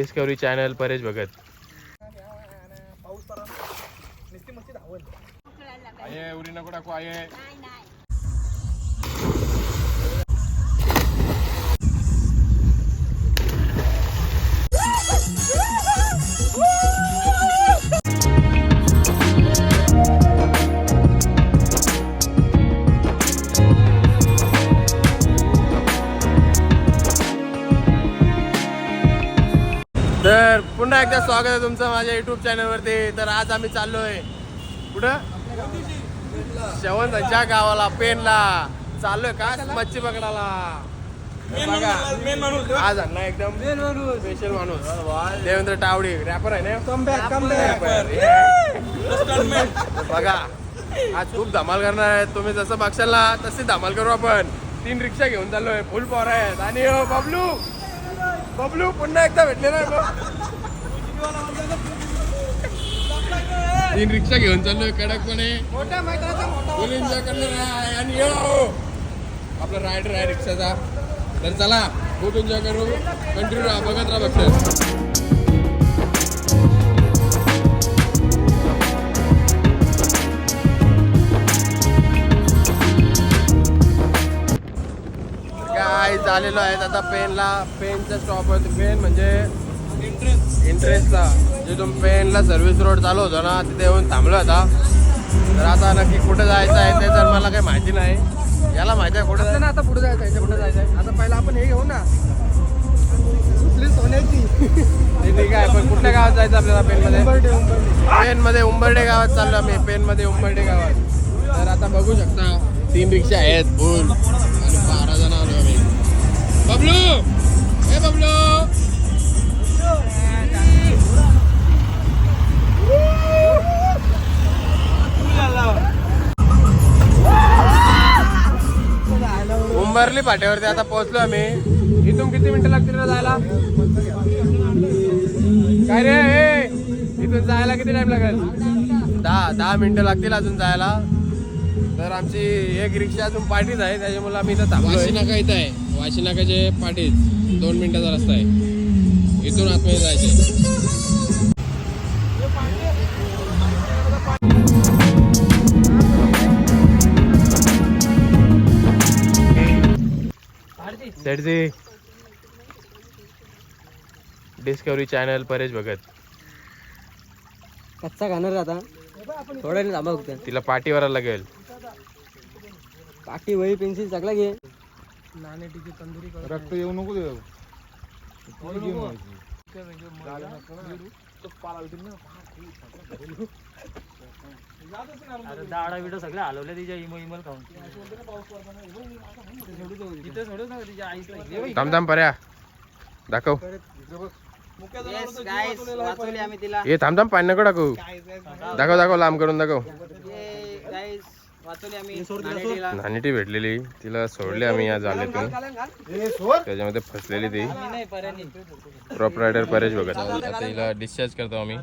Discovery channel Paresh Bhagat. आहे उरी नको टाकू आहे तर पुन्हा एकदा स्वागत आहे तुमचं माझ्या युट्यूब चॅनलवरती तर आज आम्ही चाललोय कुठं? शेवंतांच्या गावाला पेनला चाललोय का? मच्छी पकडायला. बघा. आज आणला एकदम स्पेशल माणूस. देवेंद्र टावडे रॅपर आहे ना. बघा आज खूप धमाल करणार आहे. तुम्ही जसं बघशाल तशी धमाल करू आपण. तीन रिक्षा घेऊन चाललोय. फुल पॉवर आहेत. आणि बबलू! बबलू पुन्हा एकदा भेटले ना गो. तीन रिक्षा घेऊन चाललोय कडकपणे. मोठ्या मैदानाचा मोठा फुल एन्जॉय करणार आहे. आणि यो आपला रायडर आहे रिक्षाचा. तर चला खूप एन्जॉय करू. कंटिन्यू राहा बघत राहा फक्त. काय झालेलो आहे आता पेनला पेनचा स्टॉप आहे पेन म्हणजे इंटरेस्टचा जिथून पेनला सर्व्हिस रोड चालू होता ना तिथे येऊन थांबलो आता. तर आता नक्की कुठे जायचं आहे ते तर मला काही माहिती नाही. याला माहिती आहे कुठे ना आता पुढे जायचं याच्यापुढे जायचं आता पहिला आपण हे घेऊ ना. ते ठीक आहे पण कुठल्या गावात जायचं आपल्याला पेनमध्ये? पेनमध्ये उंबर्डे गावात चाललो आम्ही. पेनमध्ये उंबर्डे गावात. तर आता बघू शकता तीन रिक्षा आहेत फुल बबलू हे बबलू उंबरली पाट्यावरती आता पोहोचलो आम्ही. इथून किती मिनिटं लागतील रे जायला? काय रे इथून जायला किती टाइम लागेल? दहा दहा मिनिटं लागतील अजून जायला. तर आमची एक रिक्षा अजून पाठीच आहे त्याच्यामुळे आम्ही इथं थांबलो वाशी नाका इथं आहे. वाशी नाकाचे पाठीच. दोन मिनिटाचा रस्ता आहे. इथून आतमध्ये जायचे सेठजी. Discovery channel Paresh Bhagat. कच्चा खाणार आता. थोड्या नाही थांबा फक्त. तिला पाठीवर लागेल. काठी वही पेन्सिल सगळं घे. नाणे टिकी तंदुरी रक्त येऊ नको देऊ. दाडा बिडा सगळं हलवल्या तिच्या इमो इमल खाऊन. पर्या. दाखव. आम्ही तिला. ये थांब थांब पाणी नको टाकू दाखव दाखव लांब करून दाखव. नानीटी भेटलेली. तिला सोडली आम्ही या जालेतून त्याच्यामध्ये फसलेली ती. क्रॉप रायडर परेश बघत. आता हिला डिस्चार्ज करतो आम्ही.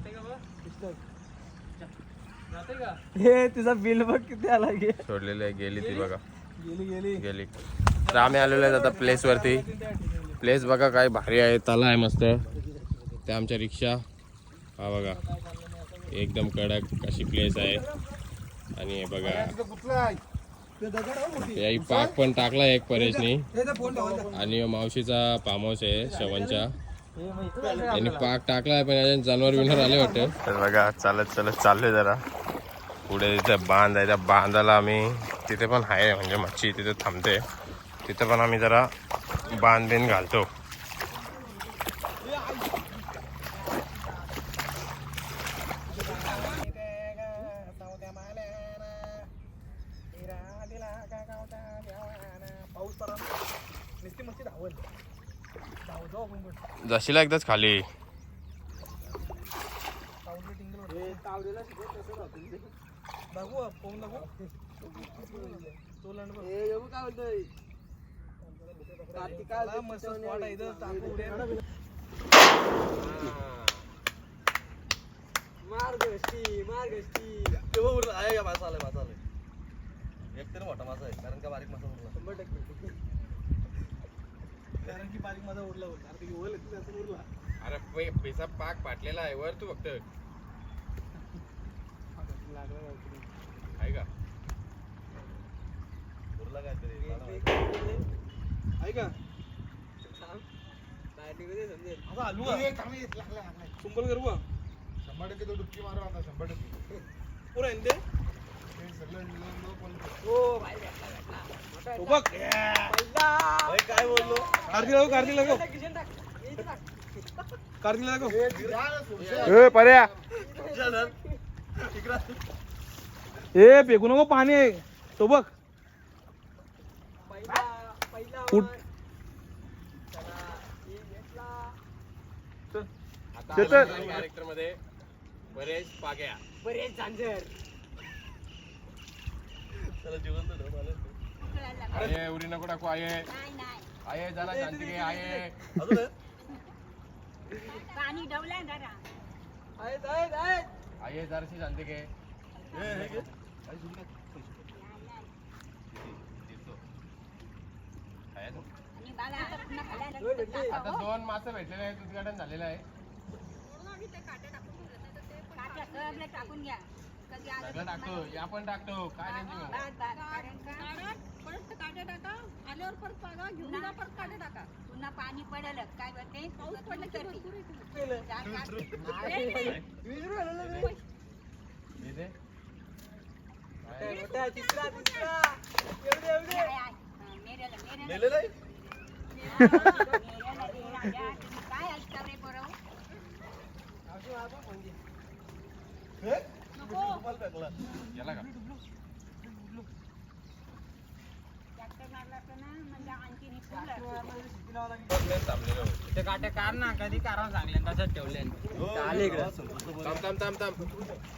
हे तिचा बिल बघ किती आला सोडलेली आहे गेली ती बघा. गेली गेली. गेली. तर आम्ही आलेलो आहेत आता प्लेस वरती. प्लेस बघा काय भारी आहे तला आहे मस्त. त्या आमच्या रिक्षा. हा बघा. एकदम कडक अशी प्लेस आहे. आणि हे बघा. याही पाक पण टाकला एक परेशनी. आणि मावशीचा फार्म हाऊस आहे शवनच्या. यांनी पाक टाकलाय पण याच्यात जनावर बिनवर आले वाटतं. तर बघा चालत चालत चाललोय जरा. पुढे तिथे बांध आहे त्या बांधाला आम्ही तिथे पण आहे म्हणजे मच्छी तिथे थांबते. तिथे पण आम्ही जरा बांध बिन घालतो पाऊस परा नुसती मस्ती धावल धाव जाऊ आपण पण जशीला एकदाच खाली दाखवू पाहून दाखवू लंड आहे आहे का मासा आलाय, मासा आलाय. एक तरी मोठा मासा आहे कारण का बारीक मासा उरला. कारण की बारीक माझा उरला होता. अरे ते ओल येते त्याचा उरला अरे पै- पैसा पाक फाटलेला आहे वर तू फक्त. लागला. आहे का? आहे? का? आता आलू का? करू? शंभर टक्के तो डुबकी मारू आता शंभर टक्के. पुरा आहे ना ते? ते सगळं. हो बघ. काय बोललो? कार्तिक लागो कार्तिक लागो कार्तिक लागो ए. पर्या. फेकू नको पाणी. आहे तो बघ. उठ. कॅरेक्टरमध्ये परेश पाग्या. अरे उरी नको टाकू आहे आहे जरा शांती घे आहे पाणी डवलाय जरा. आहे जराशी घे खायचं. आणि मला आता पुन्हा खायला आता दोन मासे भेटलेले आहेत उद्घाटन झालेलं आहे. काट्या सगळं टाकून घ्या. कधी आलं सगळं टाकतो या पण टाकतो. काय टेन्शन घेऊ बाद, बाद. कारण का? परत काटे टाका आल्यावर परत पागा घेऊन जा परत काटे टाका पुन्हा पाणी पडेल काय करते पाऊस पडला की करते. भरपूर येतो. चार पाच- इथे? आहे, आहे. हा, मेरेला- मेरेला- हा, मेरेला दे राजा. तुम्ही काय ऐकता रे पोरं? याला का ट्रॅक्टर मारला असता ना म्हणजे आणखी निघून ते काटे कार ना कधी कारण सांगले तसंच ठेवले थांब थांब थांब थांब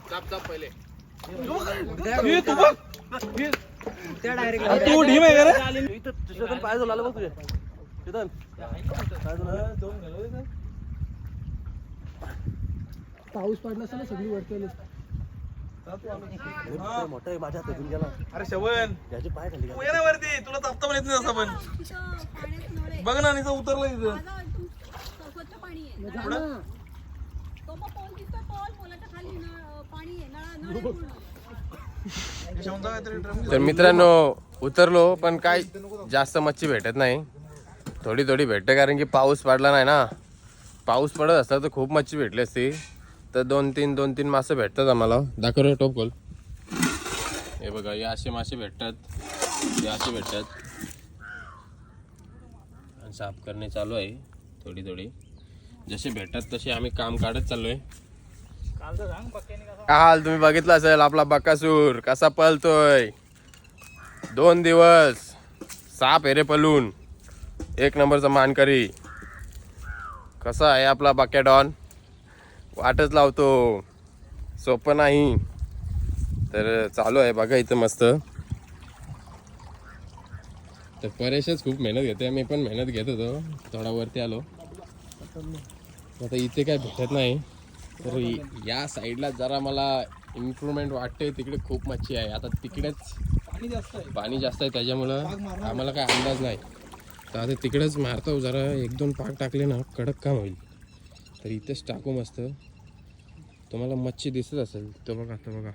चाप चाप पहिले ए, तू तू ढीम आहे का रे पाय झाला बघ तुझे चेतन पाऊस पडला ना सगळी वरती अरे श्रवण तू ये ना वरती. तुला तापता पण येत नाही असं पण. बघ ना निचं उतरलं इथं. खाली शवनचा काहीतरी ड्रम तर मित्रांनो उतरलो पण काय जास्त मच्छी भेटत नाही. थोडी थोडी भेटते कारण की पाऊस पडला नाही ना. पाऊस पडत असता तर खूप मच्छी भेटली असती. तर दोन तीन दोन तीन मासे भेटतात आम्हाला. दाखव टोप खोल हे बघा हे असे मासे भेटतात. हे असे भेटतात. आणि साफ करणे चालू आहे. थोडी थोडी. जसे भेटतात तसे आम्ही काम काढत चाललोय. काल हाल? तुम्ही बघितलं असेल आपला बकासूर कसा पळतोय? दोन दिवस. साप हेरे पलून. एक नंबरचा मानकरी. कसा आहे आपला बाक्या डॉन वाटच लावतो. सोपं नाही. तर चालू आहे बघा इथं मस्त. तर परेशच खूप मेहनत घेते. मी पण मेहनत घेत होतो. थोडा वरती आलो. आता इथे काय भेटत नाही. तर या साईडला जरा मला इम्प्रूव्हमेंट वाटते. तिकडे खूप मच्छी आहे. आता तिकडेच पाणी जास्त आहे पाणी जास्त आहे त्याच्यामुळं आम्हाला काय अंदाज नाही. तर आता तिकडेच मारतो. जरा एक दोन पाक टाकले ना कडक काम होईल. तर इथेच टाकू मस्त. तुम्हाला मच्छी दिसत असेल. तो बघा तो बघा.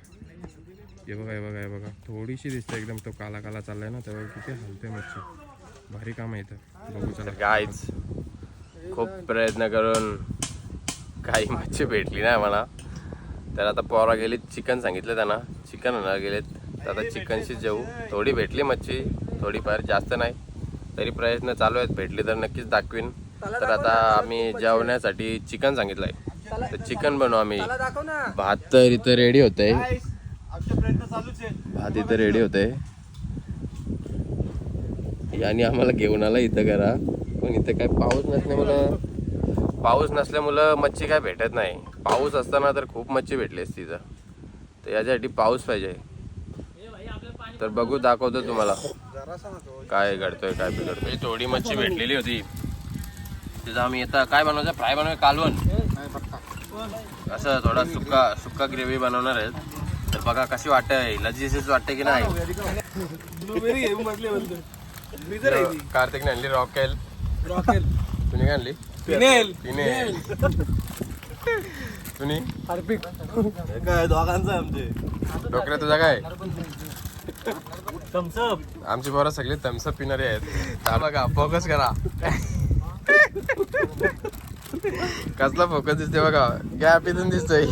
हे बघा हे बघा हे बघा. थोडीशी दिसते एकदम. तो काला काला चाललाय ना तेव्हा किती हलते मच्छी. भारी काम आहे इथं. बघू चला. गायच खूप प्रयत्न करून काही मच्छी भेटली नाही मला तर आता पोरा गेलीत चिकन सांगितलं त्यांना. चिकन आणायला गेलेत. तर आता चिकनशी जेऊ थोडी भेटली मच्छी. थोडीफार जास्त नाही. तरी प्रयत्न चालू आहेत. भेटली तर नक्कीच दाखवीन. तर आता आम्ही जेवण्यासाठी चिकन सांगितलं आहे तर चिकन बनवू आम्ही. भात तर इथं रेडी आहे. भात इथं रेडी होतंय. याने आम्हाला घेऊन आला इथं करा पण इथं काय पाऊस नसल्यामुळं पाऊस नसल्यामुळं मच्छी काय भेटत नाही. पाऊस असताना तर खूप मच्छी भेटली असती इथं. तर याच्यासाठी पाऊस पाहिजे. तर बघू दाखवतो तुम्हाला. काय घडतोय काय बिघडतोय. थोडी मच्छी भेटलेली होती. तिथं आम्ही येतं काय बनवायचं? फ्राय बनवाय कालवण. असं थोडा सुक्का सुक्का ग्रेव्ही बनवणार आहेत. तर बघा कशी वाटतंय. लजीसीच वाटते की नाही? ती. कार्तिकने आणली रॉकेल. तुम्ही काय आणली? फिनेल. पिनेल तुम्ही हार्पिक. काय दोघांचं आमचे. डोकऱ्या तुझा काय? थम्सअप आमची पोरं सगळी थम्सअप पिणारी आहेत. बघा फोकस करा. कसला फोकस दिसते बघा. गॅप इथून दिसतोय.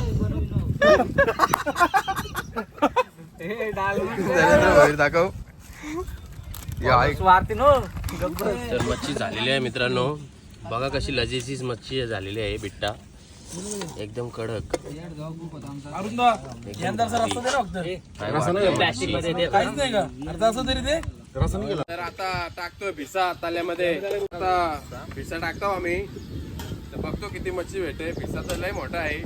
दाखव. या ऐक. स्वार्थी नो तर मच्छी झालेली आहे मित्रांनो. बघा कशी लजीची मच्छी झालेली आहे बिट्टा. एकदम कडक. अरुंदा तरी आता टाकतोय भिसा ताल्यामध्ये आता भिसा टाकतो आम्ही. तर बघतो किती मच्छी भेटते. भिसा तर लय मोठा आहे.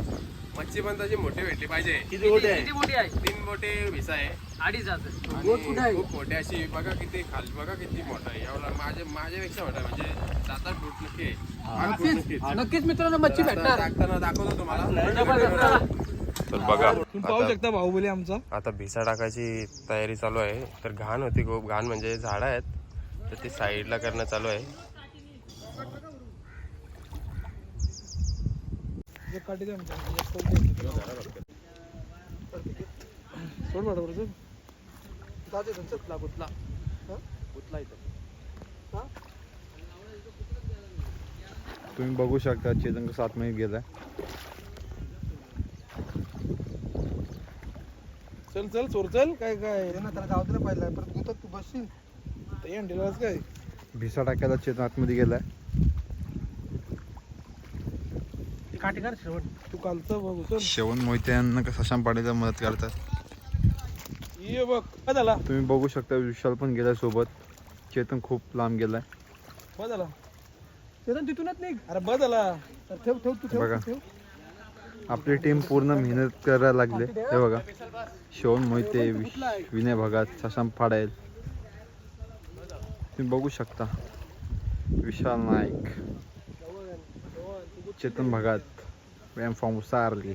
मच्छी पण तशी मोठी भेटली पाहिजे. किती मोठे आहे? किती मोठी आहे? तीन मोठे भिसा आहे. अडीच हजार. आणि खूप मोठी अशी बघा किती खाली बघा किती मोठा आहे. एवढा माझ्या माझ्यापेक्षा मोठा आहे. म्हणजे सात आठ फूट नक्की आहे. आठ फूट नक्कीच. नक्कीच मित्रांनो मच्छी तर आता टाकताना दाखवतो तुम्हाला. तर बघा. तुम्ही पाहू शकता बाहुबली आमचा. आता भिसा टाकायची तयारी चालू आहे. तर घाण होती खूप. घाण म्हणजे झाडं आहेत. तर ती साईडला करणं चालू आहे. सोड गुतला, गुतला. हा? गुतला इथं. तुम्ही बघू शकता चेतन कसा आतमध्ये गेलाय. चल चल चोर चल. काय काय? त्याला जाऊ दे पाहिलं. परत गुतत तू बसशील. ते अंडीलाच काय? भिसा टाकायला चेतन आतमध्ये गेलाय. काठी कर शेवट. तू कालचं बघ चल. शेवण मोहिते यांना सशाम पाडीला मदत करतात. ये बघ काय झाला? तुम्ही बघू शकता विशाल पण गेलाय सोबत. चेतन खूप लांब गेलाय. बस झाला. चेतन तिथूनच नाही अरे बस झाला. तर ठेव ठेव तू ठेव बघा. तू ठेव. आपली टीम पूर्ण मेहनत करायला लागले. हे बघा. शेवण मोहिते विनय भगत शशांक फाडेल तुम्ही बघू शकता. विशाल नाईक चेतन भगत व्यायाम फॉर्म सारली.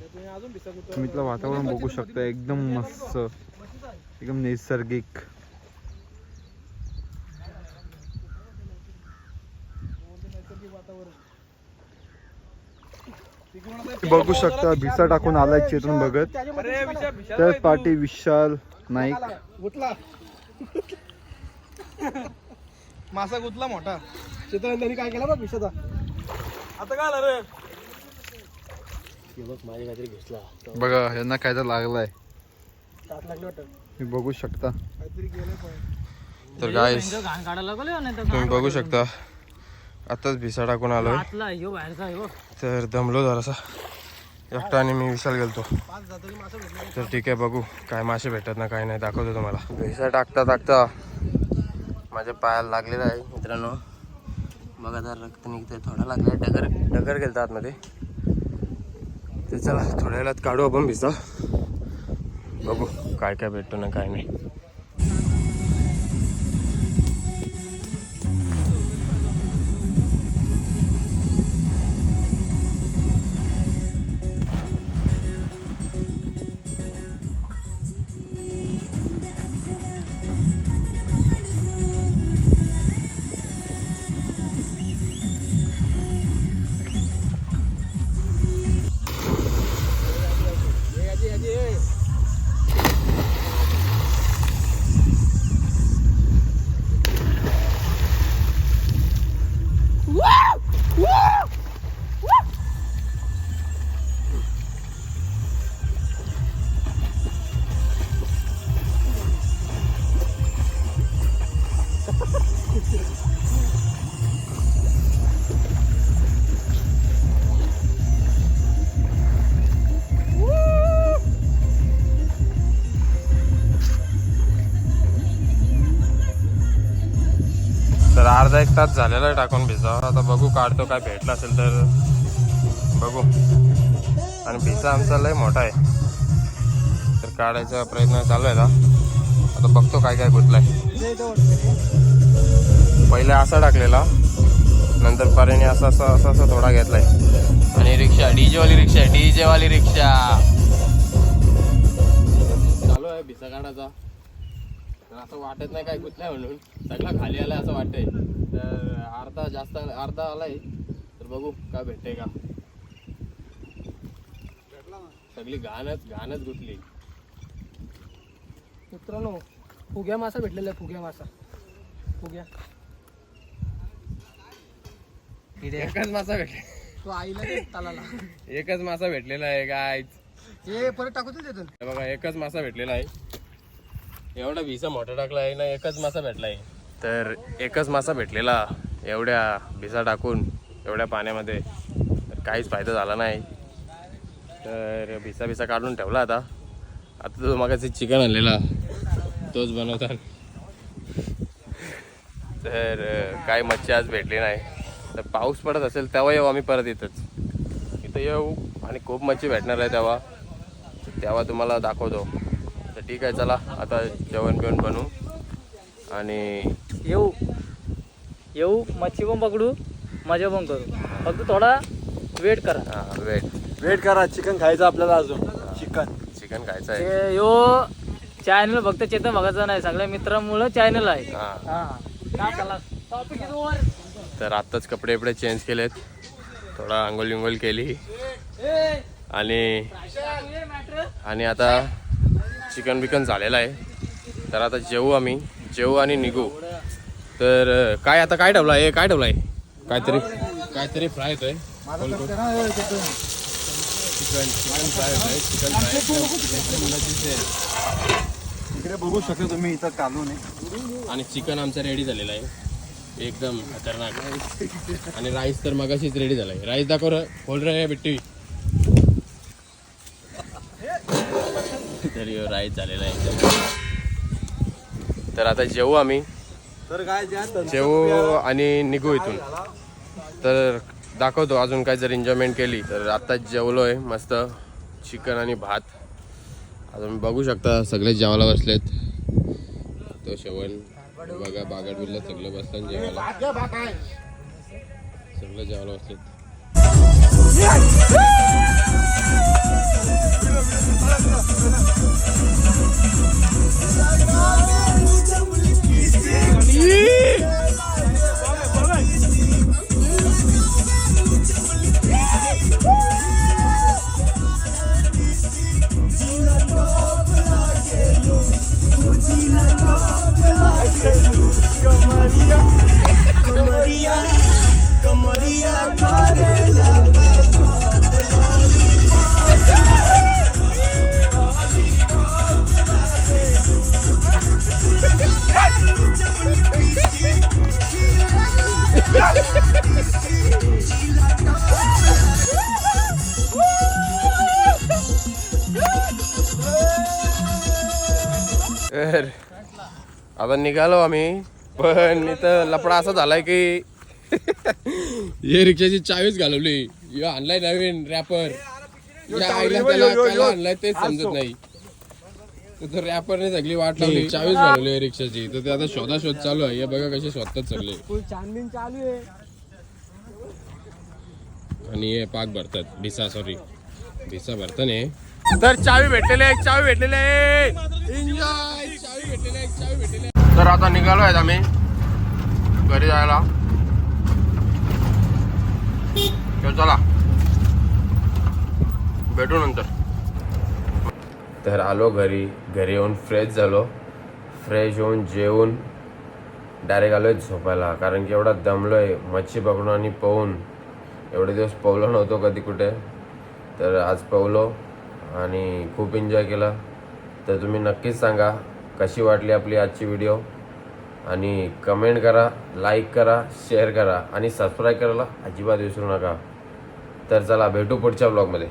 तुम्ही इथलं वातावरण बघू शकता. एकदम मस्त एकदम नैसर्गिक तुम्ही बघू शकता भिसा टाकून आलाय चेतन भगत त्याच पाठी विशाल नाईक. गुतला मासा गुतला मोठा. चेतन त्यांनी काय केला बघ आता काय आलं रे? बघा यांना काय तर लागलाय. बघू शकता. काहीतरी गेलं पण. तर काय तर तुम्ही बघू शकता. आताच भिसा टाकून आलोय. तर दमलो जरासा. एकटा आणि मी विशाल गेलतो. तर ठीक आहे बघू काय मासे भेटत ना काय नाही दाखवतो तुम्हाला. भिसा टाकता टाकता माझ्या पायाला लागलेला आहे मित्रांनो. बघा जर रक्त निघतंय थोडा लागलाय. डगर डगर गेलता आतमध्ये. ते चला थोड्या वेळात काढू आपण भिसा बघू काय काय भेटतो ना काय नाही. एक तास झालेला आहे टाकून भिसा आता बघू काढतो काय भेटला असेल तर. बघू. आणि भिसा आमचा लय मोठा आहे. तर काढायचा प्रयत्न चालू आहे आता बघतो काय काय गुतलाय पहिले असा टाकलेला. नंतर पर्याने असा असा असा असा थोडा घेतलाय. आणि रिक्षा डीजे वाली रिक्षा डीजे वाली रिक्षा. चालू आहे भिसा काढायचा. तर असं वाटत नाही काय गुतलाय म्हणून. सगळा खाली आलाय असं वाटतंय. तर अर्धा जास्त अर्धा आलाय. तर बघू काय भेटतंय का. सगळी घाणच घाणच गुतली. मित्रांनो फुग्या मासा भेटलेला आहे फुग्या मासा. फुग्या. एकच मासा भेटला. तो आईला दे तालाला. एकच मासा भेटलेला आहे काय हे परत टाकू देतो हे बघा एकच मासा भेटलेला आहे. एवढा विसा मोठा टाकला आहे ना एकच मासा भेटला आहे. तर एकच मासा भेटलेला एवढ्या भिसा टाकून एवढ्या पाण्यामध्ये. तर काहीच फायदा झाला नाही. तर भिसा भिसा काढून ठेवला आता. आता तो मागाचे चिकन आणलेला. तोच बनवता तर काही काय मच्छी आज भेटली नाही. तर पाऊस पडत असेल तेव्हा येऊ आम्ही परत येतच इथं येऊ आणि खूप मच्छी भेटणार आहे तेव्हा. तेव्हा तुम्हाला दाखवतो. तर ठीक आहे चला. आता जेवण बिवण बनवू. आणि येऊ. येऊ. मच्छी पण पकडू मजा पण करू. फक्त थोडा वेट करा. हा, वेट. वेट करा. चिकन खायचं आपल्याला अजून. चिकन. चिकन खायचं आहे. ते यो चॅनल फक्त चेतन बघायचं नाही सगळ्या मित्रांमुळं चॅनल आहे. हा. हा. काय टॉपिक तर आत्ताच कपडे बिपडे चेंज केलेत. थोडा आंघोळ विंगोल केली आणि आणि आता चिकन बिकन झालेलं आहे. तर आता जेवू आम्ही. जेवू आणि निघू. तर काय आता काय ठेवलं आहे? काय ठेवलं आहे? काहीतरी काहीतरी फ्राय येतोय. चिकन चिकन फ्राय होतोय चिकन फ्राय इकडे बघू शकता तुम्ही इथं कालून आहे. आणि चिकन आमचं रेडी झालेलं आहे. एकदम खतरनाक. आणि राईस तर मगाशीच रेडी झालाय. राईस दाखव खोल रे बिट्टी. तरी राईस झालेला आहे. एकदम तर आता जेवू आम्ही. तर काय जेवू आणि निघू इथून. तर दाखवतो अजून काय जर एन्जॉयमेंट केली तर आत्ताच जेवलोय मस्त. चिकन आणि भात. अजून बघू शकता सगळे जेवायला बसलेत. तो शेवण बघा बागड बिल्ला सगळं बसलं जेवायला. सगळं जेवायला बसलेत. Maria, Maria, Maria, Maria, तर आता निघालो आम्ही पण इथं लपडा असा झालाय की हे रिक्षाची चावीच घालवली. यो आणलाय नवीन रॅपर आणलाय तेच समजत नाही. तर रॅपरने सगळी वाट लावली. चावीच घालवली आहे रिक्षाची. तर ते आता शोधा शोध चालू आहे. हे बघा कसे शोधतात सगळे चांदीन चालू आहे. आणि हे पाक भरतात. भिसा सॉरी भिसा भरताने तर चावी भेटलेले आहे चावी भेटलेले चावी भेटलेले आहे चावी भेटलेले आहे. तर आता निघालो आहेत आम्ही. घरी जायला. चला. भेटू नंतर. तर आलो घरी. घरी येऊन फ्रेश झालो. फ्रेश होऊन जेवून डायरेक्ट आलोय झोपायला. कारण की एवढा दमलोय. मच्छी पकडून आणि पोहून एवढे दिवस पोहलो नव्हतो कधी कुठे. तर आज पोहलो आणि खूप एन्जॉय केला. तर तुम्ही नक्कीच सांगा कशी वाटली आपली आजची व्हिडिओ आणि कमेंट करा लाईक करा शेअर करा आणि सबस्क्राईब करायला अजिबात विसरू नका. तर चला भेटू पुढच्या ब्लॉगमध्ये